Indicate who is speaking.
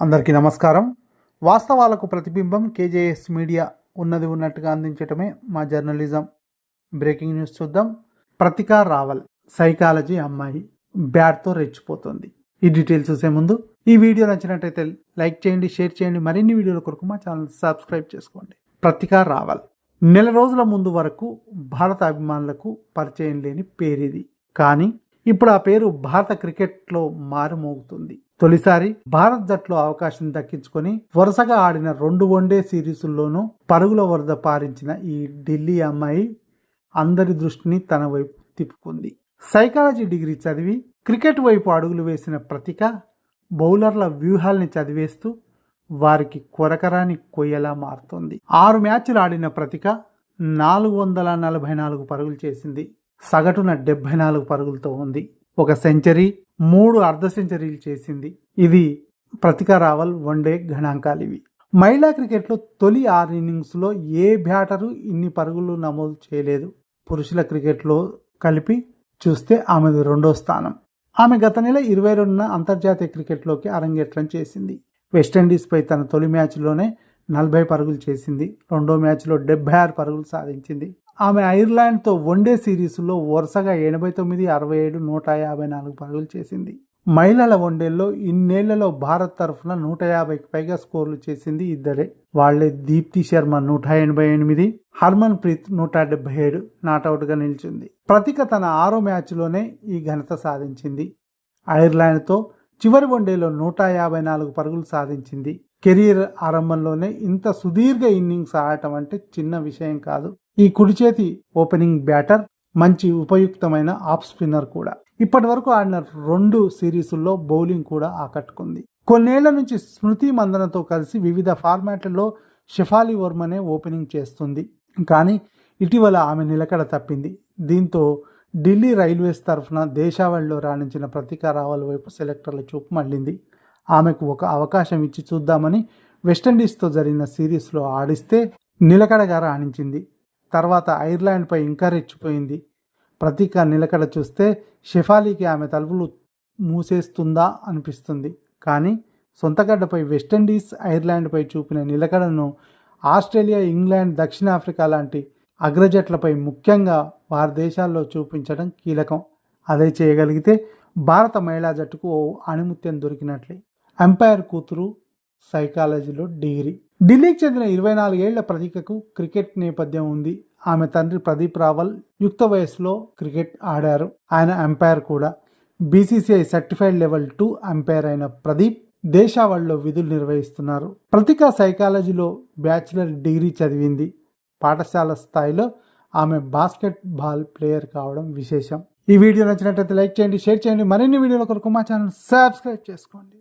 Speaker 1: అందరికీ నమస్కారం. వాస్తవాలకు ప్రతిబింబం కేజేఎస్ మీడియా ఉన్నది ఉన్నట్టుగా అందించటమే మా జర్నలిజం. బ్రేకింగ్ న్యూస్ చూద్దాం. ప్రతికా రావల్ సైకాలజీ అమ్మాయి బ్యాట్తో రెచ్చిపోతుంది. ఈ డీటెయిల్స్ చూసే ముందు ఈ వీడియో నచ్చినట్టయితే లైక్ చేయండి షేర్ చేయండి మరిన్ని వీడియోల కొరకు మా ఛానల్ సబ్స్క్రైబ్ చేసుకోండి. ప్రతికా రావల్ నెల రోజుల ముందు వరకు భారత అభిమానులకు పరిచయం లేని పేరిది. కానీ ఇప్పుడు ఆ పేరు భారత క్రికెట్లో మారుమోగుతుంది. తొలిసారి భారత్ జట్లో అవకాశం దక్కించుకొని వరుసగా ఆడిన రెండు వన్డే సిరీసుల్లోనూ పరుగుల వరద పారించిన ఈ ఢిల్లీ అమ్మాయి అందరి దృష్టిని తన వైపు తిప్పుకుంది. సైకాలజీ డిగ్రీ చదివి క్రికెట్ వైపు అడుగులు వేసిన ప్రతిక బౌలర్ల వ్యూహాల్ని చదివేస్తూ వారికి కొరకరాని కొయ్యలా మారుతోంది. ఆరు మ్యాచ్లు ఆడిన ప్రతిక నాలుగు వందల నలభై నాలుగు పరుగులు చేసింది. సగటున డెబ్బై నాలుగు పరుగులతో ఉంది. ఒక సెంచరీ మూడు అర్ధ సెంచరీలు చేసింది. ఇది ప్రతిక రావల్ వన్డే గణాంకాలు ఇవి మహిళా క్రికెట్లో తొలి ఆరు ఇన్నింగ్స్లో ఏ బ్యాటరు ఇన్ని పరుగులు నమోదు చేయలేదు. పురుషుల క్రికెట్లో కలిపి చూస్తే ఆమెది రెండో స్థానం. ఆమె గత నెల ఇరవై రెండున అంతర్జాతీయ క్రికెట్లోకి అరంగేట్రం చేసింది. వెస్టిండీస్పై తన తొలి మ్యాచ్లోనే నలభై పరుగులు చేసింది. రెండో మ్యాచ్లో డెబ్బై ఆరు పరుగులు సాధించింది. ఆమె ఐర్లాండ్తో వన్డే సిరీస్లో వరుసగా ఎనభై తొమ్మిది అరవై ఏడు నూట యాభై నాలుగు పరుగులు చేసింది. మహిళల వన్డేల్లో ఇన్నేళ్ళలో భారత్ తరఫున నూట యాభైకి పైగా స్కోర్లు చేసింది ఇద్దరే. వాళ్ళే దీప్తి శర్మ నూట ఎనభై ఎనిమిది హర్మన్ ప్రీత్ నూట డెబ్బై ఏడు నాటౌట్గా నిలిచింది. ప్రతిక తన ఆరో మ్యాచ్లోనే ఈ ఘనత సాధించింది. ఐర్లాండ్తో చివరి వన్డేలో నూట యాభై నాలుగు పరుగులు సాధించింది. కెరీర్ ఆరంభంలోనే ఇంత సుదీర్ఘ ఇన్నింగ్స్ ఆడటం అంటే చిన్న విషయం కాదు. ఈ కుడి చేతి ఓపెనింగ్ బ్యాటర్ మంచి ఉపయుక్తమైన ఆఫ్ స్పిన్నర్ కూడా. ఇప్పటి వరకు ఆడిన రెండు సిరీసుల్లో బౌలింగ్ కూడా ఆకట్టుకుంది. కొన్నేళ్ళ నుంచి స్మృతి మందనతో కలిసి వివిధ ఫార్మాట్లలో షిఫాలి వర్మనే ఓపెనింగ్ చేస్తుంది. కానీ ఇటీవల ఆమె నిలకడ తప్పింది. దీంతో ఢిల్లీ రైల్వేస్ తరఫున దేశావళిలో రాణించిన ప్రతీకా రావల్ వైపు సెలెక్టర్ల చూపు మళ్ళింది. ఆమెకు ఒక అవకాశం ఇచ్చి చూద్దామని వెస్టిండీస్తో జరిగిన సిరీస్లో ఆడిస్తే నిలకడగా రాణించింది. తర్వాత ఐర్లాండ్పై ఇంకా రెచ్చిపోయింది. ప్రతీక నిలకడ చూస్తే షెఫాలీకి ఆమె తలుపులు మూసేస్తుందా అనిపిస్తుంది. కానీ సొంతగడ్డపై వెస్టిండీస్ ఐర్లాండ్పై చూపిన నిలకడను ఆస్ట్రేలియా ఇంగ్లాండ్ దక్షిణాఫ్రికా లాంటి అగ్రజట్లపై ముఖ్యంగా వారి దేశాల్లో చూపించడం కీలకం. అదే చేయగలిగితే భారత మహిళా జట్టుకు ఓ అణిముత్యం దొరికినట్లే. అంపైర్ కూతురు సైకాలజీలో డిగ్రీ. ఢిల్లీకి చెందిన ఇరవై నాలుగేళ్ళ ప్రతీకకు క్రికెట్ నేపథ్యం ఉంది. ఆమె తండ్రి ప్రదీప్ రావల్ యుక్త వయసులో క్రికెట్ ఆడారు. ఆయన అంపైర్ కూడా. BCCI certified level two umpire అయిన ప్రదీప్ దేశావళిలో విధులు నిర్వహిస్తున్నారు. ప్రతిక సైకాలజీలో బ్యాచిలర్ డిగ్రీ చదివింది. పాఠశాల స్థాయిలో ఆమె బాస్కెట్ బాల్ ప్లేయర్ కావడం విశేషం. ఈ వీడియో నచ్చినట్లయితే లైక్ చేయండి షేర్ చేయండి. మరిన్ని వీడియోల కొరకు మా ఛానల్ సబ్స్క్రైబ్ చేసుకోండి.